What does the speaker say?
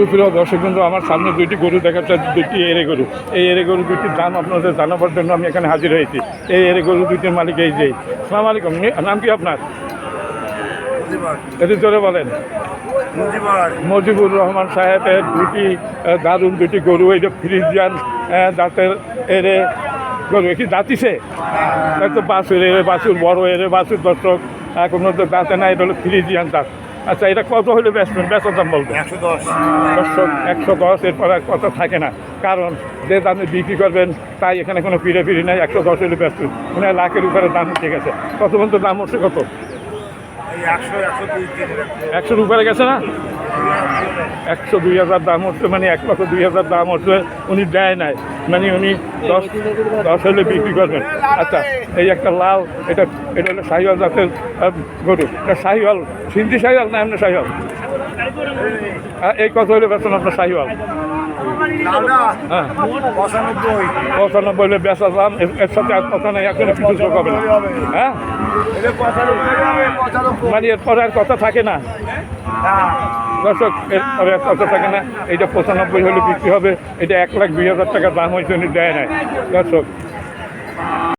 সুপ্রিয় দর্শক কিন্তু আমার সামনে দুইটি গরু দেখাচ্ছে দুইটি এরে গরু। এই এরে গরু দুইটির দাম আপনাদের জানাবার জন্য আমি এখানে হাজির হয়েছি। এই এরে গরু দুইটির মালিক এই যে। সালাম আলাইকুম নাম কি আপনার? এটি জোরে বলেন। মজিবুর। রহমান সাহেবের দুটি দারুণ দুটি গরু এই যে ফ্রিজিয়ান দাঁতের এরে গরু। কি দাঁতিছে তো বাছুর এরে বাছুর বড় এরে বাছুর দর্শক। কোনো তো দাঁতে নাই এটা হলো ফ্রিজিয়ান দাঁত। আচ্ছা এটা কত হলে বেচবেন? বেচার দাম বলবেন? একশো দশ। একশো একশো দশ এরপর আর কত থাকে না। কারণ যে দামে বিক্রি করবেন তাই এখানে কোনো ফিরে ফিরে নেই একশো দশ হলে ব্যস্ত মানে লাখের উপরে দাম উঠে গেছে। কত পর্যন্ত দাম হচ্ছে কত? একশো একশো একশোর উপরে গেছে না? একশো দুই হাজার দাম হচ্ছে মানে এক লক্ষ দুই হাজার দাম হচ্ছে উনি দেয় নাই। মানে উনি দশ দশ হলে বিক্রি করবেন। আচ্ছা এই একটা লাল এটা এটা হলো শাহিওয়াল জাতের গরু। এটা শাহিওয়াল সিন্ধি শাহিওয়াল না এমনি শাহিওয়াল? আহ, এই কত হলে বেতন আপনার হ্যাঁ। পঁচানব্বই। হলে বেচা দাম এর- এর সাথে আর কথা নেই এখনও কিছু যোগ হবে না। হ্যাঁ? মানে এরপরে আর কথা থাকে না। দর্শক এরপরে আর কথা থাকে না এইটা পঁচানব্বই হলে বিক্রি হবে এটা এক লাখ দুই হাজার টাকা দাম হয়েছে উনি দেয় নাই। দর্শক